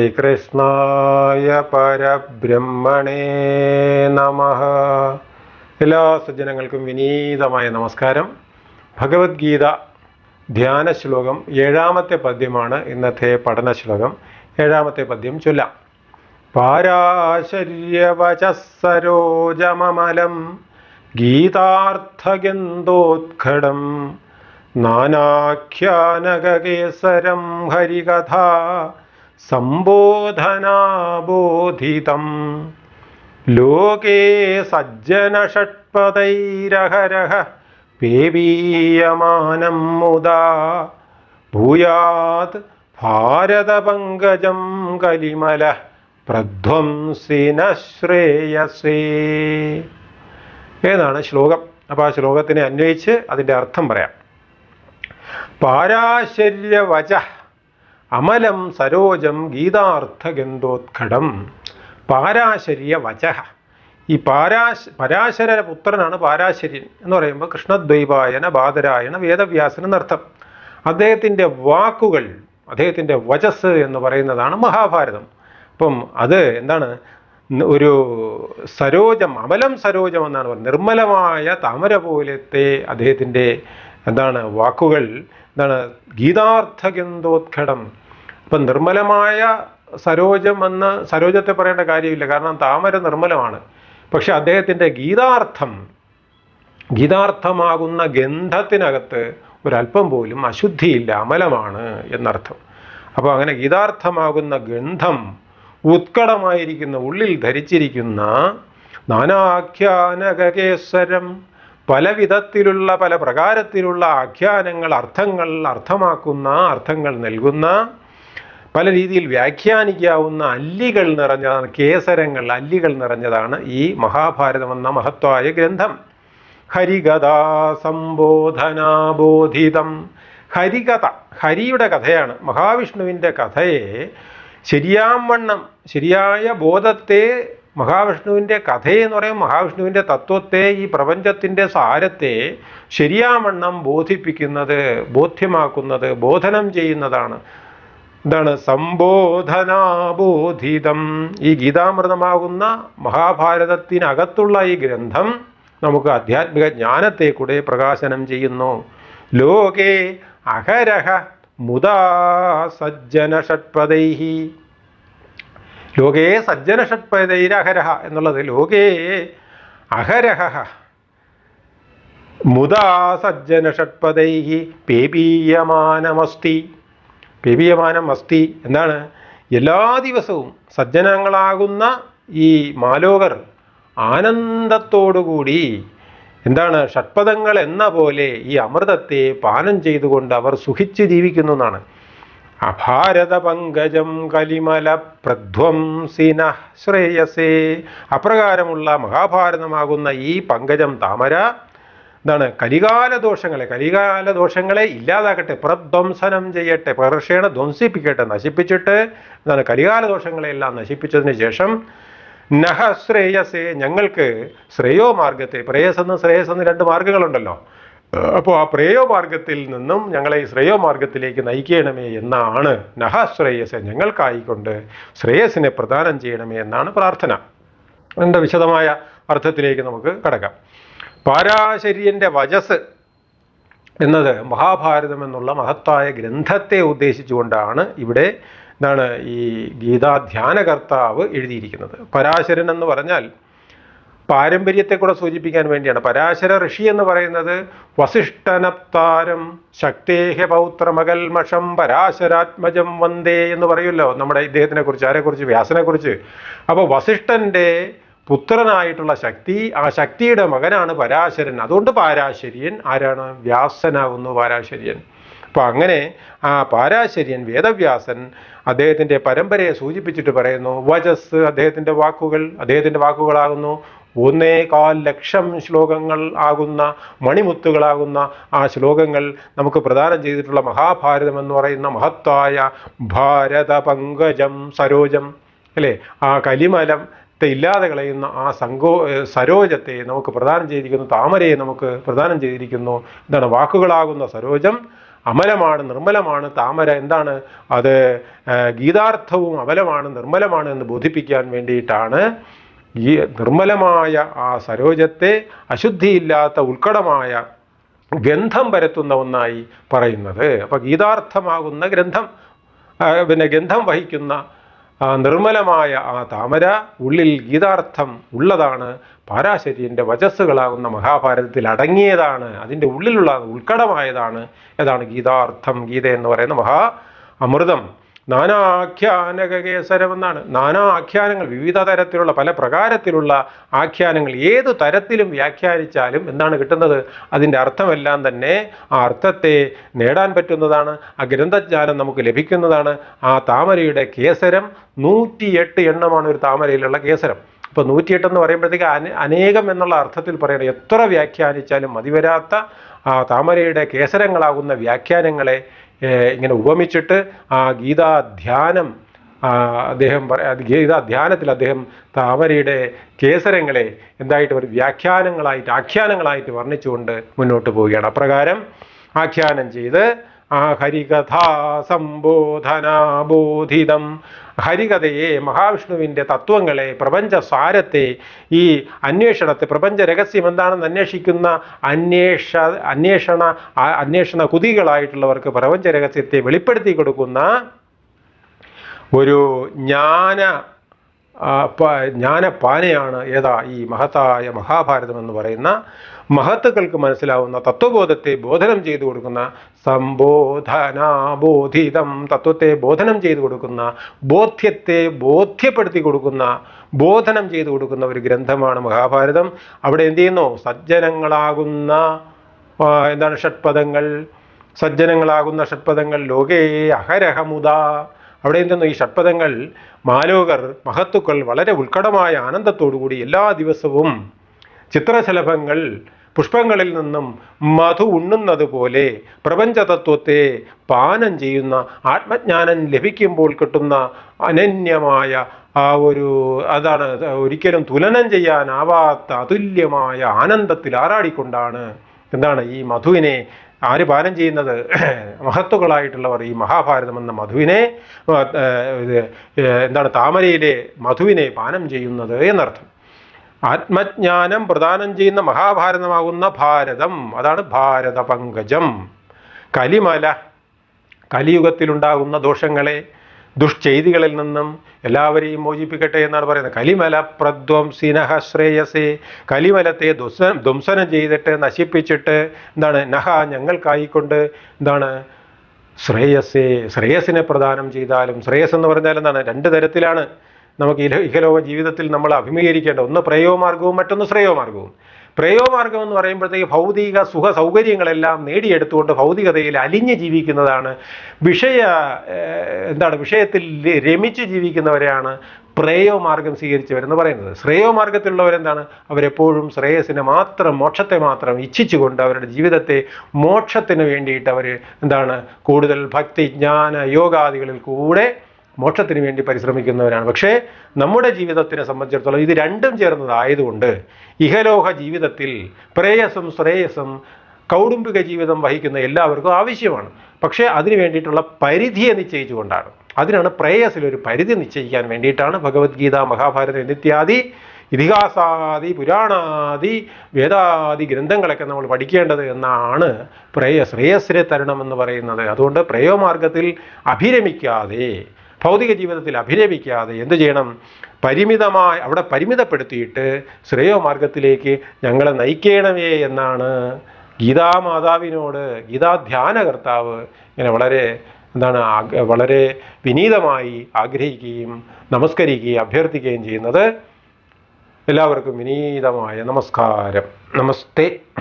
ശ്രീകൃഷ്ണായ പരബ്രഹ്മണേ നമ. എല്ലാ സജ്ജനങ്ങൾക്കും വിനീതമായ നമസ്കാരം. ഭഗവത്ഗീത ധ്യാന ശ്ലോകം ഏഴാമത്തെ പദ്യമാണ് ഇന്നത്തെ പഠന ശ്ലോകം ഏഴാമത്തെ പദ്യം ചൊല്ലാം. പാരാശര്യവചസരോജമലം ഗീതാർത്ഥഗന്ധോത്ഘടം നാനാഖ്യാനകേസരം ഹരികഥാ സംബോധനാബോധിതം. ലോകേ സജ്ജനഷട്പതൈരഹരഹ പേവീയമാനം മുദാ. ഭൂയാത് ഭാരതപങ്കജം കലിമല പ്രധ്വംസിനശ്രേയസേ. എന്നാണ് ശ്ലോകം? അപ്പോൾ ആ ശ്ലോകത്തിനെ അന്വയിച്ച് അതിന്റെ അർത്ഥം പറയാം. പാരാശര്യവച അമലം സരോജം ഗീതാർത്ഥഗന്ധോത്ഘടം. പാരാശര്യ വച. ഈ പാരാശ പരാശര പുത്രനാണ് പാരാശര്യൻ എന്ന് പറയുമ്പോൾ കൃഷ്ണദ്വൈപായന ബാദരായണ വേദവ്യാസൻ എന്നർത്ഥം. അദ്ദേഹത്തിന്റെ വാക്കുകൾ അദ്ദേഹത്തിന്റെ വചസ് എന്ന് പറയുന്നതാണ് മഹാഭാരതം. അപ്പം അത് എന്താണ്? ഒരു സരോജം അമലം സരോജം എന്നാണ് പറയുന്നത് നിർമ്മലമായ താമര പോലത്തെ അദ്ദേഹത്തിന്റെ എന്താണ് വാക്കുകൾ എന്താണ് ഗീതാർത്ഥഗന്ധോത്ഘടം. അപ്പം നിർമ്മലമായ സരോജം എന്ന് സരോജത്തെ പറയേണ്ട കാര്യമില്ല കാരണം താമര നിർമ്മലമാണ്. പക്ഷെ അദ്ദേഹത്തിന്റെ ഗീതാർത്ഥം ഗീതാർത്ഥമാകുന്ന ഗന്ധത്തിനകത്ത് ഒരല്പം പോലും അശുദ്ധിയില്ല അമലമാണ് എന്നർത്ഥം. അപ്പോൾ അങ്ങനെ ഗീതാർത്ഥമാകുന്ന ഗന്ധം ഉത്കടമായിരിക്കുന്ന ഉള്ളിൽ ധരിച്ചിരിക്കുന്ന നാനാഖ്യാനകേശ്വരം പല വിധത്തിലുള്ള പല പ്രകാരത്തിലുള്ള ആഖ്യാനങ്ങൾ അർത്ഥങ്ങൾ അർത്ഥമാക്കുന്ന അർത്ഥങ്ങൾ നൽകുന്ന പല രീതിയിൽ വ്യാഖ്യാനിക്കാവുന്ന അല്ലികൾ നിറഞ്ഞതാണ് കേസരങ്ങൾ അല്ലികൾ നിറഞ്ഞതാണ് ഈ മഹാഭാരതം എന്ന മഹത്വായ ഗ്രന്ഥം. ഹരികഥാ സംബോധനാബോധിതം. ഹരികഥ ഹരിയുടെ കഥയാണ്. മഹാവിഷ്ണുവിന്റെ കഥയെ ശരിയാവണ്ണം ശരിയായ ബോധത്തെ മഹാവിഷ്ണുവിന്റെ കഥയെന്ന് പറയുമ്പോൾ മഹാവിഷ്ണുവിന്റെ തത്വത്തെ ഈ പ്രപഞ്ചത്തിന്റെ സാരത്തെ ശരിയാവണ്ണം ബോധിപ്പിക്കുന്നത് ബോധ്യമാക്കുന്നത് ബോധനം ചെയ്യുന്നതാണ്. എന്താണ് സംബോധനാബോധിതം. ഈ ഗീതാമൃതമാകുന്ന മഹാഭാരതത്തിനകത്തുള്ള ഈ ഗ്രന്ഥം നമുക്ക് ആധ്യാത്മിക ജ്ഞാനത്തെ കൂടെ പ്രകാശനം ചെയ്യുന്നു. ലോകേ അഹരഹ മുദാ സജ്ജന ഷട്പദൈഹി ലോകേ സജ്ജന ഷട്പദൈരഹരഹ എന്നുള്ളത് ലോകേ അഹരഹ. സജ്ജന ഷഡ്പദൈഹി പേപീയമാനമസ്തി. പേപീയമാനം അസ്തി എന്താണ് എല്ലാ ദിവസവും സജ്ജനങ്ങളാകുന്ന ഈ മാലോകർ ആനന്ദത്തോടുകൂടി എന്താണ് ഷഡ്പദങ്ങൾ എന്ന പോലെ ഈ അമൃതത്തെ പാനം ചെയ്തുകൊണ്ട് അവർ സുഖിച്ച് ജീവിക്കുന്നു എന്നാണ്. അഭാരത പങ്കജം കലിമല പ്രധ്വംസിന ശ്രേയസേ. അപ്രകാരമുള്ള മഹാഭാരതമാകുന്ന ഈ പങ്കജം താമര എന്താണ് കലികാല ദോഷങ്ങളെ കലികാല ദോഷങ്ങളെ ഇല്ലാതാക്കട്ടെ പ്രധ്വംസനം ചെയ്യട്ടെ പ്രകർഷേണ ധ്വംസിപ്പിക്കട്ടെ നശിപ്പിച്ചിട്ട് എന്താണ് കലികാല ദോഷങ്ങളെല്ലാം നശിപ്പിച്ചതിന് ശേഷം നഹ ശ്രേയസേ ഞങ്ങൾക്ക് ശ്രേയോ മാർഗത്തെ പ്രേയസ് എന്ന് ശ്രേയസ് എന്ന് രണ്ട് മാർഗങ്ങളുണ്ടല്ലോ അപ്പോൾ ആ പ്രേയോ മാർഗത്തിൽ നിന്നും ഞങ്ങളെ ഈ ശ്രേയോ മാർഗത്തിലേക്ക് നയിക്കണമേ എന്നാണ് നഹശ്രേയസ് ഞങ്ങൾക്കായിക്കൊണ്ട് ശ്രേയസിനെ പ്രദാനം ചെയ്യണമേ എന്നാണ് പ്രാർത്ഥന. അതിന്റെ വിശദമായ അർത്ഥത്തിലേക്ക് നമുക്ക് കടക്കാം. പാരാശര്യന്റെ വജസ് എന്നത് മഹാഭാരതം എന്നുള്ള മഹത്തായ ഗ്രന്ഥത്തെ ഉദ്ദേശിച്ചുകൊണ്ടാണ് ഇവിടെ എന്താണ് ഈ ഗീതാധ്യാനകർത്താവ് എഴുതിയിരിക്കുന്നത്. പരാശരൻ എന്ന് പറഞ്ഞാൽ പാരമ്പര്യത്തെ കൂടെ സൂചിപ്പിക്കാൻ വേണ്ടിയാണ്. പരാശര ഋഷി എന്ന് പറയുന്നത് വസിഷ്ഠനപ്താരം ശക്തേഹ പൗത്രമകൽമഷം പരാശരാത്മജം വന്ദേ എന്ന് പറയുമല്ലോ നമ്മുടെ ഇദ്ദേഹത്തിനെ കുറിച്ച് ആരെക്കുറിച്ച് വ്യാസനെ കുറിച്ച് അപ്പോൾ വസിഷ്ഠന്റെ പുത്രനായിട്ടുള്ള ശക്തി ആ ശക്തിയുടെ മകനാണ് പരാശരൻ. അതുകൊണ്ട് പാരാശര്യൻ ആരാണ്? വ്യാസനാകുന്നു പാരാശര്യൻ. അപ്പോൾ അങ്ങനെ ആ പാരാശര്യൻ വേദവ്യാസൻ അദ്ദേഹത്തിന്റെ പരമ്പരയെ സൂചിപ്പിച്ചിട്ട് പറയുന്നു വജസ് അദ്ദേഹത്തിന്റെ വാക്കുകൾ അദ്ദേഹത്തിന്റെ വാക്കുകളാകുന്നു ഒന്നേകാൽ ലക്ഷം ശ്ലോകങ്ങൾ ആകുന്ന മണിമുത്തുകളാകുന്ന ആ ശ്ലോകങ്ങൾ നമുക്ക് പ്രദാനം ചെയ്തിട്ടുള്ള മഹാഭാരതം എന്ന് പറയുന്ന മഹത്തായ ഭാരത പങ്കജം സരോജം അല്ലേ? ആ കലിമലം ഇല്ലാതെ കളയുന്ന ആ സങ്കോ സരോജത്തെ നമുക്ക് പ്രദാനം ചെയ്തിരിക്കുന്നു താമരയെ നമുക്ക് പ്രദാനം ചെയ്തിരിക്കുന്നു. എന്താണ് വാക്കുകളാകുന്ന സരോജം. അമലമാണ് നിർമ്മലമാണ്. താമര എന്താണ്? അത് ഗീതാർത്ഥവും അമലമാണ് നിർമ്മലമാണ് എന്ന് ബോധിപ്പിക്കാൻ വേണ്ടിയിട്ടാണ്. ഈ നിർമ്മലമായ ആ സരോജത്തെ അശുദ്ധിയില്ലാത്ത ഉത്കടമായ ഗന്ധം പരത്തുന്ന ഒന്നായി പറയുന്നത്. അപ്പോൾ ഗീതാർത്ഥമാകുന്ന ഗ്രന്ഥം പിന്നെ ഗന്ധം വഹിക്കുന്ന നിർമ്മലമായ ആ താമര ഉള്ളിൽ ഗീതാർത്ഥം ഉള്ളതാണ്. പാരാശരീന്റെ വചസ്സുകളാകുന്ന മഹാഭാരതത്തിൽ അടങ്ങിയതാണ്. അതിന്റെ ഉള്ളിലുള്ള ഉൾക്കടമായതാണ് ഏതാണ് ഗീതാർത്ഥം ഗീത എന്ന് പറയുന്ന മഹാ അമൃതം. നാനാഖ്യാനക കേസരം എന്നാണ് നാനാ ആഖ്യാനങ്ങൾ വിവിധ തരത്തിലുള്ള പല പ്രകാരത്തിലുള്ള ആഖ്യാനങ്ങൾ ഏതു തരത്തിലും വ്യാഖ്യാനിച്ചാലും എന്താണ് കിട്ടുന്നത്? അതിന്റെ അർത്ഥമെല്ലാം തന്നെ ആ അർത്ഥത്തെ നേടാൻ പറ്റുന്നതാണ് ആ ഗ്രന്ഥജ്ഞാനം നമുക്ക് ലഭിക്കുന്നതാണ്. ആ താമരയുടെ കേസരം നൂറ്റിയെട്ട് എണ്ണമാണ് ഒരു താമരയിലുള്ള കേസരം. ഇപ്പോൾ നൂറ്റിയെട്ട് എന്ന് പറയുമ്പോഴത്തേക്ക് അനേ അനേകം എന്നുള്ള അർത്ഥത്തിൽ പറയണം. എത്ര വ്യാഖ്യാനിച്ചാലും മതിവരാത്ത ആ താമരയുടെ കേസരങ്ങളാകുന്ന വ്യാഖ്യാനങ്ങളെ ഇങ്ങനെ ഉപമിച്ചിട്ട് ആ ഗീതാധ്യാനം അദ്ദേഹം ഗീതാധ്യാനത്തിൽ അദ്ദേഹം താമരയുടെ കേസരങ്ങളെ എന്തായിട്ട് ഒരു വ്യാഖ്യാനങ്ങളായിട്ട് ആഖ്യാനങ്ങളായിട്ട് വർണിച്ചുകൊണ്ട് മുന്നോട്ട് പോവുകയാണ്. അപ്രകാരം ആഖ്യാനം ചെയ്ത് ആ ഹരികഥാ സംബോധനാബോധിതം ഹരികഥയെ മഹാവിഷ്ണുവിന്റെ തത്വങ്ങളെ പ്രപഞ്ച സാരത്തെ ഈ അന്വേഷണത്തെ പ്രപഞ്ച രഹസ്യം എന്താണെന്ന് അന്വേഷിക്കുന്ന അന്വേഷ അന്വേഷണ അന്വേഷണ കുതികളായിട്ടുള്ളവർക്ക് പ്രപഞ്ച രഹസ്യത്തെ വെളിപ്പെടുത്തി കൊടുക്കുന്ന ഒരു ജ്ഞാന ജ്ഞാനപ്പാനയാണ് ഏതാ ഈ മഹത്തായ മഹാഭാരതം എന്ന് പറയുന്ന മഹത്തുക്കൾക്ക് മനസ്സിലാവുന്ന തത്വബോധത്തെ ബോധനം ചെയ്തു കൊടുക്കുന്ന സംബോധനാബോധിതം തത്വത്തെ ബോധനം ചെയ്തു കൊടുക്കുന്ന ബോധ്യത്തെ ബോധ്യപ്പെടുത്തി കൊടുക്കുന്ന ബോധനം ചെയ്തു കൊടുക്കുന്ന ഒരു ഗ്രന്ഥമാണ് മഹാഭാരതം. അവിടെ എന്ത് ചെയ്യുന്നു? സജ്ജനങ്ങളാകുന്ന എന്താണ് ഷഡ്പദങ്ങൾ? സജ്ജനങ്ങളാകുന്ന ഷഡ്പദങ്ങൾ ലോകേ അഹരഹമുദ. അവിടെ എന്തെന്നു ഈ ഷഡ്പദങ്ങൾ മാലോകർ മഹത്തുക്കൾ വളരെ ഉത്കടമായ ആനന്ദത്തോടുകൂടി എല്ലാ ദിവസവും ചിത്രശലഭങ്ങൾ പുഷ്പങ്ങളിൽ നിന്നും മധു ഉണ്ണുന്നത് പോലെ പ്രപഞ്ചതത്വത്തെ പാനം ചെയ്യുന്ന ആത്മജ്ഞാനം ലഭിക്കുമ്പോൾ കിട്ടുന്ന അനന്യമായ ആ ഒരു അതാണ് ഒരിക്കലും തുലനം ചെയ്യാനാവാത്ത അതുല്യമായ ആനന്ദത്തിൽ ആറാടിക്കൊണ്ടാണ് എന്താണ് ഈ മധുവിനെ ആര് പാനം ചെയ്യുന്നത്? മഹത്തുക്കളായിട്ടുള്ളവർ ഈ മഹാഭാരതം എന്ന മധുവിനെ എന്താണ് താമരയിലെ മധുവിനെ പാനം ചെയ്യുന്നത് എന്നർത്ഥം. ആത്മജ്ഞാനം പ്രദാനം ചെയ്യുന്ന മഹാഭാരതമാകുന്ന ഭാരതം. അതാണ് ഭാരത പങ്കജം കലിമല കലിയുഗത്തിലുണ്ടാകുന്ന ദോഷങ്ങളെ ദുഷ്ചെയ്തികളിൽ നിന്നും എല്ലാവരെയും മോചിപ്പിക്കട്ടെ എന്നാണ് പറയുന്നത്. കലിമല പ്രധ്വംസിനഹ ശ്രേയസേ കലിമലത്തെ ദുസ്സ ധ്വംസനം ചെയ്തിട്ട് നശിപ്പിച്ചിട്ട് എന്താണ് നഹ ഞങ്ങൾക്കായിക്കൊണ്ട് എന്താണ് ശ്രേയസ്സേ ശ്രേയസിനെ പ്രദാനം ചെയ്താലും ശ്രേയസ് എന്ന് പറഞ്ഞാൽ എന്താണ് രണ്ട് തരത്തിലാണ്. നമുക്ക് ഇഹ ഇഹലോക ജീവിതത്തിൽ നമ്മൾ അഭിമുഖീകരിക്കേണ്ട ഒന്ന് പ്രയോമാർഗവും മറ്റൊന്ന് ശ്രേയോമാർഗവും. പ്രയോമാർഗം എന്ന് പറയുമ്പോഴത്തേക്ക് ഭൗതിക സുഖ സൗകര്യങ്ങളെല്ലാം നേടിയെടുത്തുകൊണ്ട് ഭൗതികതയിൽ അലിഞ്ഞ് ജീവിക്കുന്നതാണ്. വിഷയ എന്താണ് വിഷയത്തിൽ രമിച്ച് ജീവിക്കുന്നവരെയാണ് പ്രേയോമാർഗം സ്വീകരിച്ചവരെന്ന് പറയുന്നത്. ശ്രേയോമാർഗത്തിലുള്ളവരെന്താണ്? അവരെപ്പോഴും ശ്രേയസിനെ മാത്രം മോക്ഷത്തെ മാത്രം ഇച്ഛിച്ചുകൊണ്ട് അവരുടെ ജീവിതത്തെ മോക്ഷത്തിന് വേണ്ടിയിട്ട് അവർ എന്താണ്? കൂടുതൽ ഭക്തി ജ്ഞാന യോഗാദികളിൽ കൂടെ മോക്ഷത്തിന് വേണ്ടി പരിശ്രമിക്കുന്നവരാണ്. പക്ഷേ നമ്മുടെ ജീവിതത്തിനെ സംബന്ധിച്ചിടത്തോളം ഇത് രണ്ടും ചേർന്നതായതുകൊണ്ട് ഇഹലോഹ ജീവിതത്തിൽ പ്രേയസും ശ്രേയസും കൗടുംബിക ജീവിതം വഹിക്കുന്ന എല്ലാവർക്കും ആവശ്യമാണ്. പക്ഷേ അതിന് വേണ്ടിയിട്ടുള്ള പരിധിയെ നിശ്ചയിച്ചുകൊണ്ടാണ്. അതിനാണ് പ്രേയസിലൊരു പരിധി നിശ്ചയിക്കാൻ വേണ്ടിയിട്ടാണ് ഭഗവത്ഗീത മഹാഭാരതം നിത്യാദി ഇതിഹാസാദി പുരാണാദി വേദാദി ഗ്രന്ഥങ്ങളൊക്കെ നമ്മൾ പഠിക്കേണ്ടത് എന്നാണ് പ്രേയ ശ്രേയസ്സിനെ തരണമെന്ന് പറയുന്നത്. അതുകൊണ്ട് പ്രേയോമാർഗത്തിൽ അഭിരമിക്കാതെ ഭൗതിക ജീവിതത്തിൽ അഭിരമിക്കാതെ എന്ത് ചെയ്യണം? പരിമിതമായ അവിടെ പരിമിതപ്പെടുത്തിയിട്ട് ശ്രേയോമാർഗത്തിലേക്ക് ഞങ്ങളെ നയിക്കണമേ എന്നാണ് ഗീതാമാതാവിനോട് ഗീതാധ്യാനകർത്താവ് ഇങ്ങനെ വളരെ എന്താണ് വളരെ വിനീതമായി ആഗ്രഹിക്കുകയും നമസ്കരിക്കുകയും അഭ്യർത്ഥിക്കുകയും ചെയ്യുന്നത്. എല്ലാവർക്കും വിനീതമായ നമസ്കാരം. നമസ്തേ.